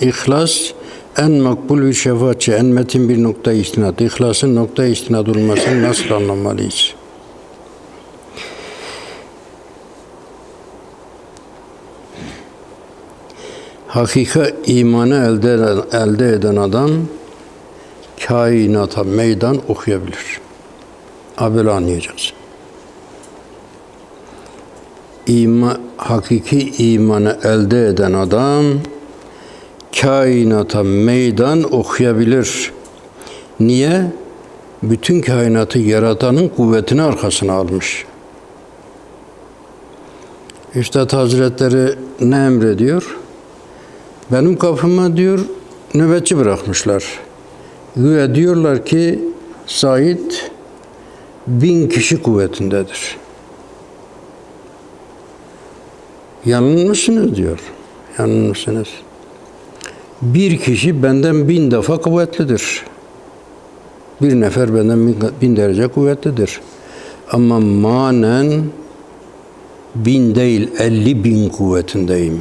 İhlas en makbul bir şefaatçi, en metin bir nokta istinad. İhlasın nokta istinad olmasını nasıl anlamalıyız? Hakika imanı elde elde eden adam kainata meydan okuyabilir. Böyle anlayacaksın. İma, hakiki imanı elde eden adam kainata meydan okuyabilir. Niye? Bütün kainatı yaratanın kuvvetini arkasına almış. Üstad Hazretleri ne emrediyor? Benim kapıma diyor nöbetçi bırakmışlar. Güya diyorlar ki Said bin kişi kuvvetindedir. Yanılmışsınız diyor. Yanılmışsınız. Bir kişi benden bin defa kuvvetlidir. Bir nefer benden bin, bin derece kuvvetlidir. Ama manen bin değil elli bin kuvvetindeyim.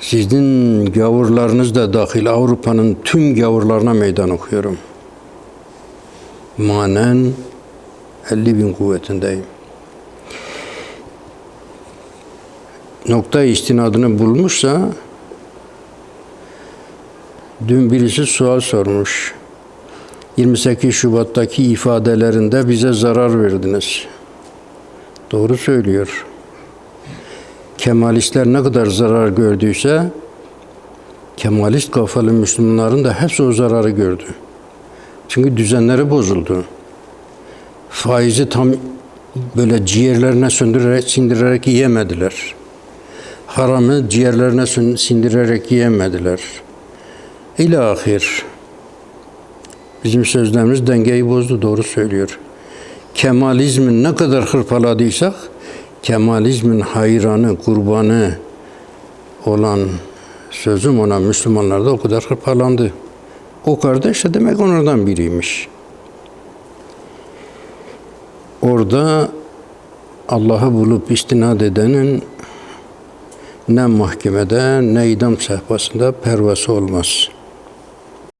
Sizin gavurlarınız da dahil Avrupa'nın tüm gavurlarına meydan okuyorum. Manen 50 bin kuvvetindeyim. Nokta istinadını bulmuşsa dün birisi sual sormuş. 28 Şubat'taki ifadelerinde bize zarar verdiniz. Doğru söylüyor. Kemalistler ne kadar zarar gördüyse Kemalist kafalı Müslümanların da hepsi o zararı gördü. Çünkü düzenleri bozuldu. Faizi tam böyle ciğerlerine söndürerek, sindirerek yiyemediler. Haramı ciğerlerine sindirerek yiyemediler. İlahir. Bizim sözlerimiz dengeyi bozdu, doğru söylüyor. Kemalizmin ne kadar hırpaladıysak, Kemalizmin hayranı, kurbanı olan sözüm ona Müslümanlar da o kadar hırpalandı. O kardeş de demek onlardan biriymiş. Orada Allah'ı bulup istinad edenin ne mahkemede ne idam sehpasında pervası olmaz.